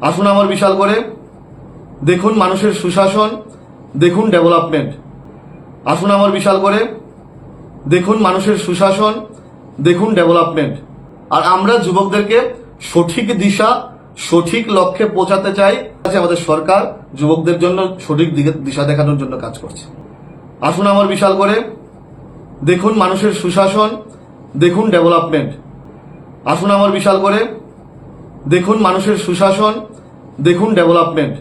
আসুন আমার বিশাল করে। দেখুন মানুষের সুশাসন, দেখুন ডেভেলপমেন্ট। আসুন আমার বিশাল করে। দেখুন মানুষের সুশাসন, দেখুন ডেভেলপমেন্ট। আর আমরা যুবকদেরকে সঠিক দিশা, সঠিক লক্ষ্যে পৌঁছাতে চাই। আমাদের সরকার যুবকদের জন্য সঠিক দিকে দিশা দেখানোর জন্য কাজ করছে। আসুন আমার বিশাল করে। দেখুন মানুষের সুশাসন, দেখুন ডেভেলপমেন্ট। আসুন আমার বিশাল করে। দেখুন মানুষের সুশাসন, দেখুন ডেভেলপমেন্ট।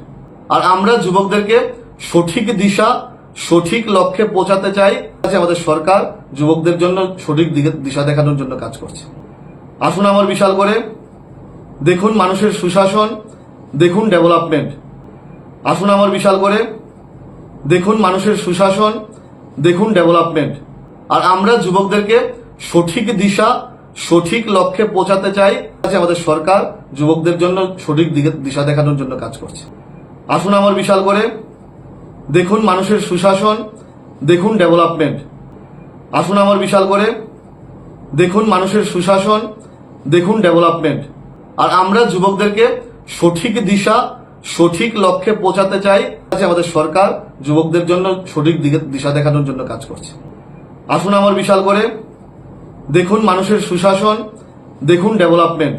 আর আমরা যুবকদেরকে সঠিক দিশা, সঠিক লক্ষ্যে পৌঁছাতে চাই। আমাদের সরকার যুবকদের জন্য সঠিক দিশা দেখানোর জন্য কাজ করছে। আসুন আমার বিশাল করে। দেখুন মানুষের সুশাসন, দেখুন ডেভেলপমেন্ট। আসুন আমার বিশাল করে। দেখুন মানুষের সুশাসন, দেখুন ডেভেলপমেন্ট। আর আমরা যুবকদেরকে সঠিক দিশা সঠিক লক্ষ্যে পৌঁছাতে চাই। আমাদের সরকার, যুবকদের জন্য সঠিক দিকে দিশা দেখানোর জন্য কাজ করছে। আসুন আমার বিশাল করে। দেখুন মানুষের সুশাসন, দেখুন ডেভেলপমেন্ট। আসুন আমার বিশাল করে। দেখুন মানুষের সুশাসন, দেখুন ডেভেলপমেন্ট। আর আমরা যুবকদেরকে সঠিক দিশা, সঠিক লক্ষ্যে পৌঁছাতে চাই। আছে আমাদের সরকার, যুবকদের জন্য সঠিক দিকে দিশা দেখানোর জন্য কাজ করছে। আসুন আমার বিশাল করে। দেখুন মানুষের সুশাসন, দেখুন ডেভেলপমেন্ট।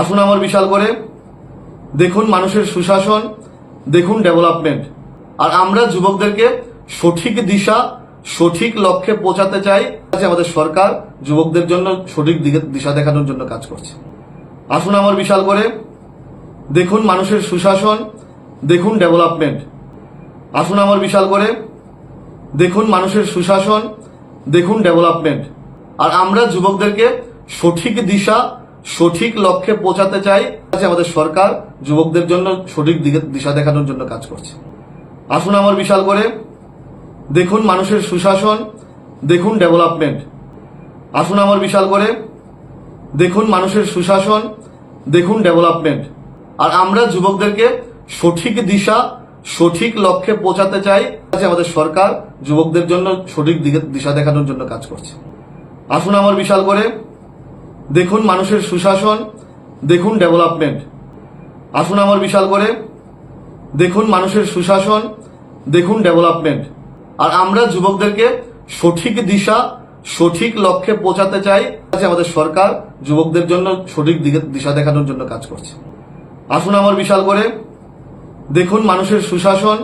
আসুন আমার বিশাল করে, দেখুন মানুষের সুশাসন, দেখুন ডেভেলপমেন্ট। আর আমরা যুবকদেরকে সঠিক দিশা, সঠিক লক্ষ্যে পৌঁছাতে চাই। আমাদের সরকার যুবকদের জন্য সঠিক দিশা দেখানোর জন্য কাজ করছে। আসুন আমার বিশাল করে, দেখুন মানুষের সুশাসন, দেখুন ডেভেলপমেন্ট। আসুন আমার বিশাল করে, দেখুন মানুষের সুশাসন, দেখুন ডেভেলপমেন্ট। আর আমরা যুবকদেরকে সঠিক দিশা, সঠিক লক্ষ্যে পৌঁছাতে চাই। আমাদের সরকার যুবকদের জন্য সঠিক দিশা দেখানোর জন্য কাজ করছে। আসুন আমার বিশাল করে। দেখুন মানুষের সুশাসন, দেখুন ডেভেলপমেন্ট। আসুন আমার বিশাল করে। দেখুন মানুষের সুশাসন, দেখুন ডেভেলপমেন্ট। আর আমরা যুবকদেরকে সঠিক দিশা, সঠিক লক্ষ্যে পৌঁছাতে চাই। আমাদের সরকার যুবকদের জন্য সঠিক দিশা দেখানোর জন্য কাজ করছে। আসুন আমার বিশাল করে। দেখুন মানুষের সুশাসন, দেখুন ডেভেলপমেন্ট। আসুন আমার বিশাল করে। দেখুন মানুষের সুশাসন, দেখুন ডেভেলপমেন্ট। আর আমরা যুবকদেরকে সঠিক দিশা, সঠিক লক্ষ্যে পৌঁছাতে চাই। আমাদের সরকার যুবকদের জন্য সঠিক দিশা দেখানোর জন্য কাজ করছে। আসুন আমার বিশাল করে। দেখুন মানুষের সুশাসন,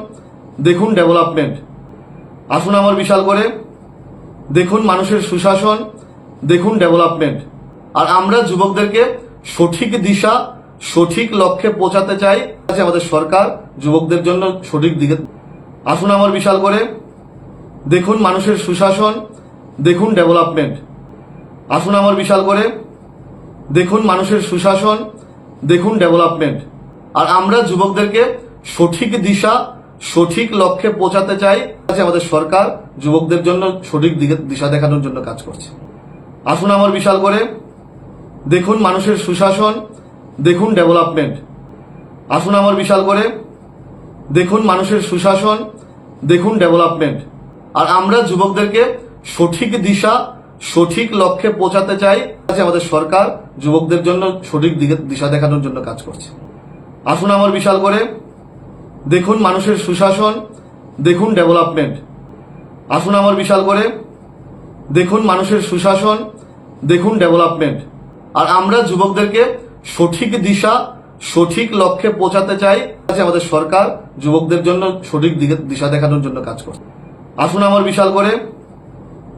দেখুন ডেভেলপমেন্ট। আসুন আমার বিশাল করে। দেখুন মানুষের সুশাসন দেখুন ডেভেলপমেন্ট। আর আমরা যুবকদেরকে সঠিক দিশা, সঠিক লক্ষ্যে পৌঁছাতে চাই। আমাদের সরকার যুবকদের জন্য সঠিক দিকে। আসুন আমার বিশাল করে। দেখুন মানুষের সুশাসন, দেখুন ডেভেলপমেন্ট। আসুন আমার বিশাল করে। দেখুন মানুষের সুশাসন, দেখুন ডেভেলপমেন্ট। আর আমরা যুবকদেরকে সঠিক দিশা, সঠিক লক্ষ্যে পৌঁছাতে চাই। আমাদের সরকার যুবকদের জন্য সঠিক দিকে দিশা দেখানোর জন্য কাজ করছে। আসুন আমার বিশাল করে। দেখুন মানুষের সুশাসন, দেখুন ডেভেলপমেন্ট। আসুন আমার বিশাল করে। দেখুন মানুষের সুশাসন, দেখুন ডেভেলপমেন্ট। আর আমরা যুবকদেরকে সঠিক দিশা, সঠিক লক্ষ্যে পৌঁছাতে চাই। আমাদের সরকার যুবকদের জন্য সঠিক দিশা দেখানোর জন্য কাজ করছে। আসুন আমার বিশাল করে। দেখুন মানুষের সুশাসন, দেখুন ডেভেলপমেন্ট। আসুন আমার বিশাল করে। দেখুন মানুষের সুশাসন দেখুন ডেভেলপমেন্ট। আর আমরা যুবকদেরকে সঠিক দিশা, সঠিক লক্ষ্যে পৌঁছাতে চাই। আমাদের সরকার যুবকদের জন্য সঠিক দিশা দেখানোর জন্য কাজ করছে। আসুন আমার বিশাল করে।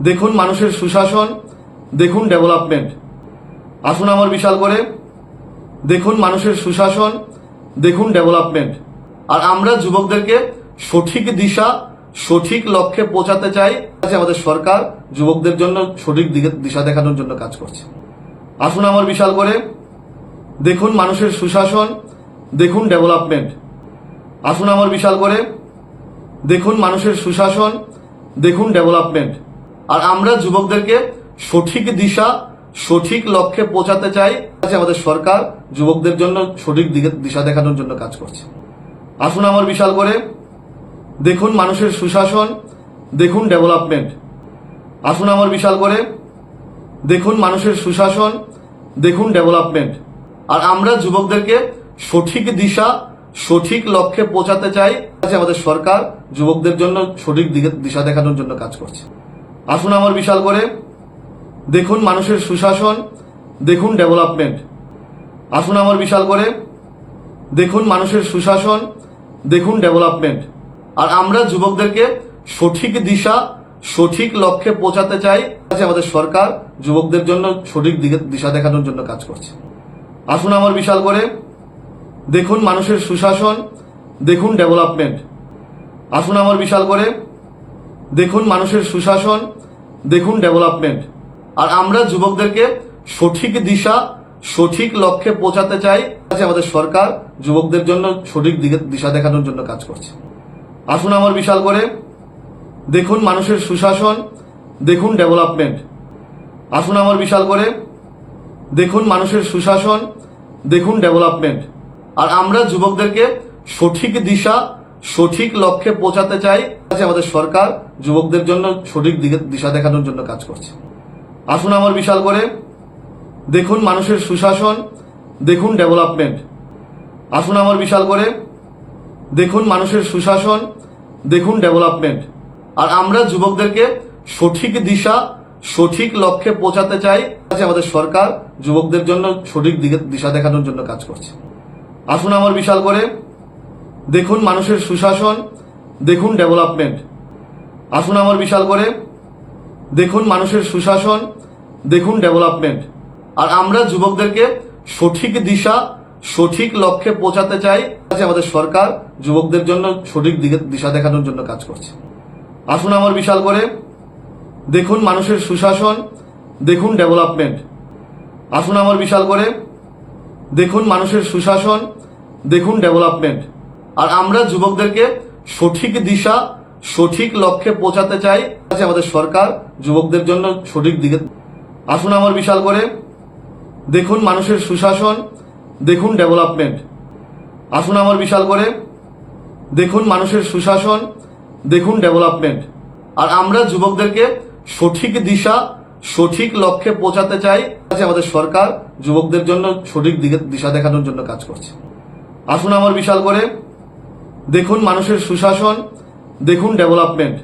দেখুন মানুষের সুশাসন, দেখুন ডেভেলপমেন্ট। আসুন আমার বিশাল করে। দেখুন মানুষের সুশাসন, দেখুন ডেভেলপমেন্ট। আর আমরা যুবকদেরকে সঠিক দিশা সঠিক লক্ষ্যে পৌঁছাতে চাই। আমাদের সরকার, যুবকদের জন্য সঠিক দিকে দিশা দেখানোর জন্য কাজ করছে। আসুন আমার বিশাল করে। দেখুন মানুষের সুশাসন, দেখুন ডেভেলপমেন্ট। আসুন আমার বিশাল করে। দেখুন মানুষের সুশাসন, দেখুন ডেভেলপমেন্ট। আর আমরা যুবকদেরকে সঠিক দিশা, সঠিক লক্ষ্যে পৌঁছাতে চাই। আমাদের সরকার, যুবকদের জন্য সঠিক দিকে দিশা দেখানোর জন্য কাজ করছে। আসুন আমার বিশাল করে। দেখুন মানুষের সুশাসন, দেখুন ডেভেলপমেন্ট আসুন আমার বিশাল করে, দেখুন মানুষের সুশাসন, দেখুন ডেভেলপমেন্ট আর আমরা যুবকদেরকে সঠিক দিশা, সঠিক লক্ষ্যে পৌঁছাতে চাই। আমাদের সরকার যুবকদের জন্য সঠিক দিকে দিশা দেখানোর জন্য কাজ করছে। আসুন আমার বিশাল করে, দেখুন মানুষের সুশাসন, দেখুন ডেভেলপমেন্ট আসুন আমার বিশাল করে, দেখুন মানুষের সুশাসন, দেখুন ডেভেলপমেন্ট আর আমরা যুবকদেরকে সঠিক দিশা, সঠিক লক্ষ্যে পৌঁছাতে চাই। আমাদের সরকার যুবকদের জন্য সঠিক দিশা দেখানোর জন্য কাজ করছে। আসুন আমার বিশাল করে। দেখুন মানুষের সুশাসন, দেখুন ডেভেলপমেন্ট। আসুন আমার বিশাল করে। দেখুন মানুষের সুশাসন, দেখুন ডেভেলপমেন্ট। আর আমরা যুবকদেরকে সঠিক দিশা, সঠিক লক্ষ্যে পৌঁছাতে চাই। আমাদের সরকার যুবকদের জন্য সঠিক দিশা দেখানোর জন্য কাজ করছে। আসুন আমার বিশাল করে। দেখুন মানুষের সুশাসন, দেখুন ডেভেলপমেন্ট। আসুন আমার বিশাল করে। দেখুন মানুষের সুশাসন, দেখুন ডেভেলপমেন্ট। আর আমরা যুবকদেরকে সঠিক দিশা, সঠিক লক্ষ্যে পৌঁছাতে চাই। আছে আমাদের সরকার যুবকদের জন্য সঠিক দিশা দেখানোর জন্য কাজ করছে। আসুন আমার বিশাল করে। দেখুন মানুষের সুশাসন, দেখুন ডেভেলপমেন্ট। আসুন আমার বিশাল করে। দেখুন মানুষের সুশাসন, দেখুন ডেভেলপমেন্ট আর আমরা যুবকদেরকে সঠিক দিশা, সঠিক লক্ষ্যে পৌঁছাতে চাই। আমাদের সরকার যুবকদের জন্য সঠিক দিশা দেখানোর জন্য কাজ করছে। আসুন আমার বিশাল করে। দেখুন মানুষের সুশাসন, দেখুন ডেভেলপমেন্ট আসুন আমার বিশাল করে। দেখুন মানুষের সুশাসন, দেখুন ডেভেলপমেন্ট আর আমরা যুবকদেরকে সঠিক দিশা সঠিক লক্ষ্যে পৌঁছাতে চাই। আমাদের সরকার যুবকদের জন্য সঠিক দিকে দিশা দেখানোর জন্য কাজ করছে। আসুন আমার বিশাল করে। দেখুন মানুষের সুশাসন, দেখুন ডেভেলপমেন্ট। আসুন আমার বিশাল করে। দেখুন মানুষের সুশাসন, দেখুন ডেভেলপমেন্ট। আর আমরা যুবকদেরকে সঠিক দিশা, সঠিক লক্ষ্যে পৌঁছাতে চাই। আমাদের সরকার যুবকদের জন্য সঠিক দিকে আসুন আমার বিশাল করে। দেখুন মানুষের সুশাসন দেখুন ডেভেলপমেন্ট। আসুন আমার বিশাল করে। দেখুন মানুষের সুশাসন। দেখুন ডেভেলপমেন্ট। আর আমরা যুবকদেরকে সঠিক দিশা, সঠিক লক্ষ্যে পৌঁছাতে চাই। আমাদের সরকার যুবকদের জন্য সঠিক দিশা দেখানোর জন্য কাজ করছে। আসুন আমার বিশাল করে। দেখুন মানুষের সুশাসন। দেখুন ডেভেলপমেন্ট।